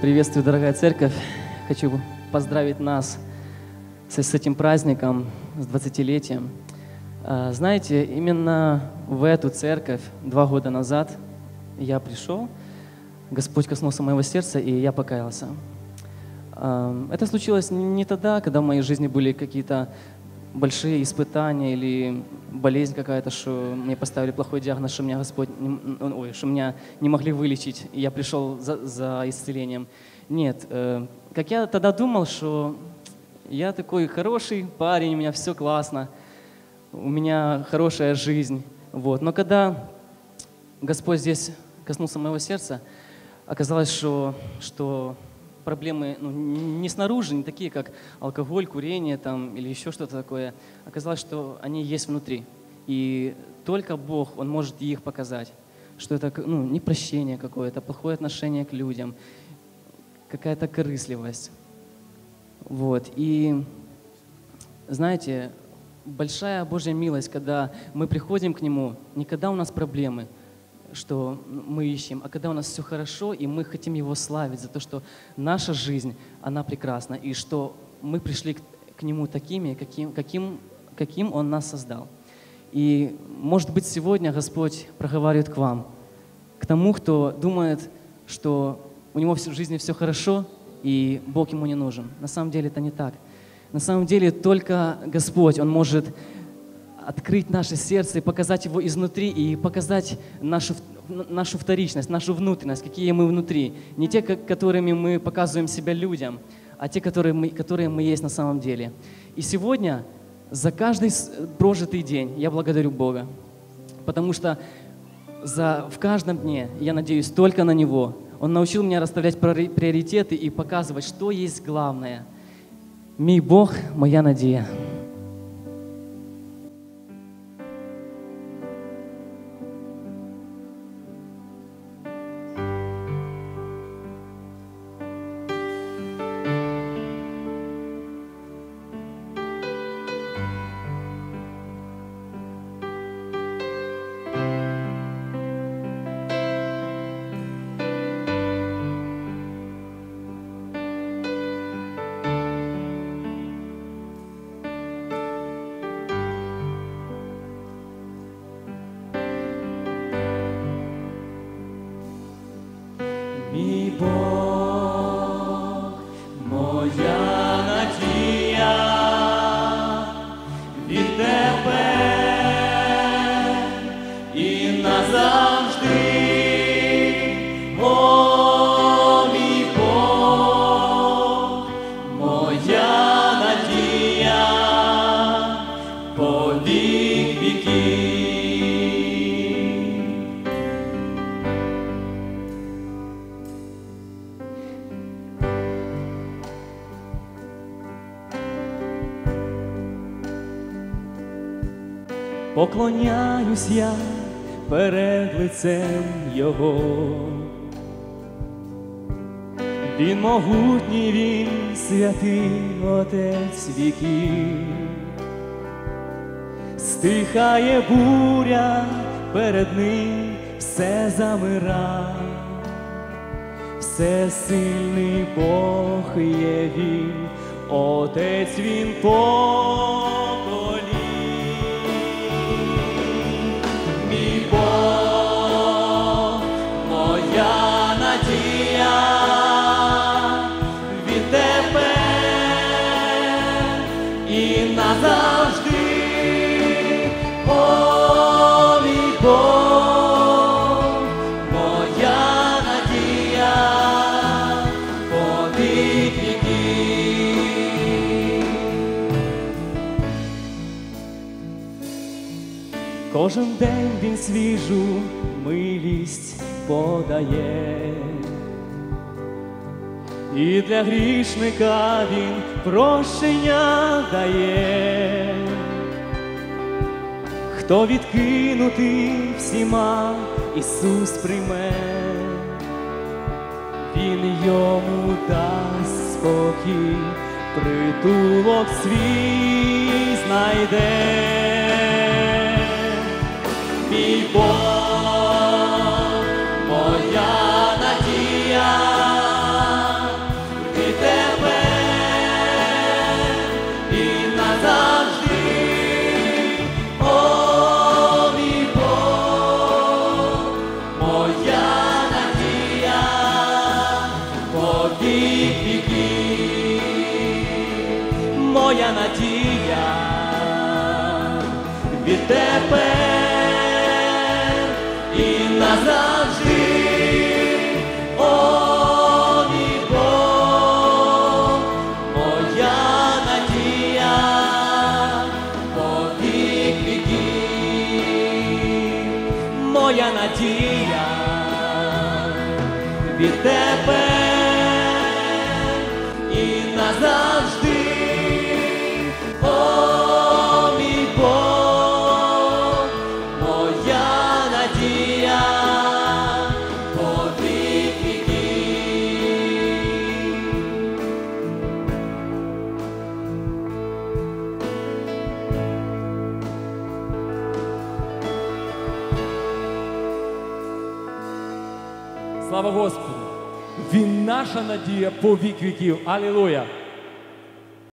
Приветствую, дорогая церковь. Хочу поздравить нас с, этим праздником, с 20-летием. А, знаете, именно в эту церковь два года назад я пришел, Господь коснулся моего сердца, и я покаялся. А, это случилось не тогда, когда в моей жизни были какие-то большие испытания или болезнь какая-то, что мне поставили плохой диагноз, что меня Господь, ой, что меня не могли вылечить, и я пришел за, за исцелением. Нет, э, как я тогда думал, что я такой хороший парень, у меня все классно, у меня хорошая жизнь. Вот. Но когда Господь здесь коснулся моего сердца, оказалось, что, что проблемы ну, не снаружи, не такие, как алкоголь, курение там, или еще что-то такое. Оказалось, что они есть внутри. И только Бог, Он может их показать. Что это ну, непрощение какое-то, плохое отношение к людям – какая-то корыстливость. Вот. И знаете, большая Божья милость, когда мы приходим к Нему, не когда у нас проблемы, что мы ищем, а когда у нас все хорошо, и мы хотим Его славить за то, что наша жизнь, она прекрасна, и что мы пришли к, к Нему такими, каким, каким, каким Он нас создал. И, может быть, сегодня Господь проговаривает к вам, к тому, кто думает, что у него в жизни все хорошо, и Бог ему не нужен. На самом деле это не так. На самом деле только Господь, Он может открыть наше сердце и показать его изнутри, и показать нашу, нашу вторичность, нашу внутренность, какие мы внутри. Не те, которыми мы показываем себя людям, а те, которые мы, которые мы есть на самом деле. И сегодня за каждый прожитый день я благодарю Бога, потому что за, в каждом дне я надеюсь только на Него, он научил меня расставлять приоритеты и показывать, что есть главное. Мой Бог – моя born. Поклоняюсь я перед лицем Його. Він могутній, він святий Отець віків, стихає буря, перед ним все замира, все сильний Бог є він, Отець він поколінь. Кожен день він свіжу милість подає, і для грішника він прощення дає, хто відкинутий всіма Ісус прийме, Він йому дасть спокій, притулок свій знайде. Мій Бог, моя надія відтепер і назавжди. О, мій Бог, моя надія по вік віків, моя надія відтепер Слава Господу! Він наша надія по вік віків. Алілуя!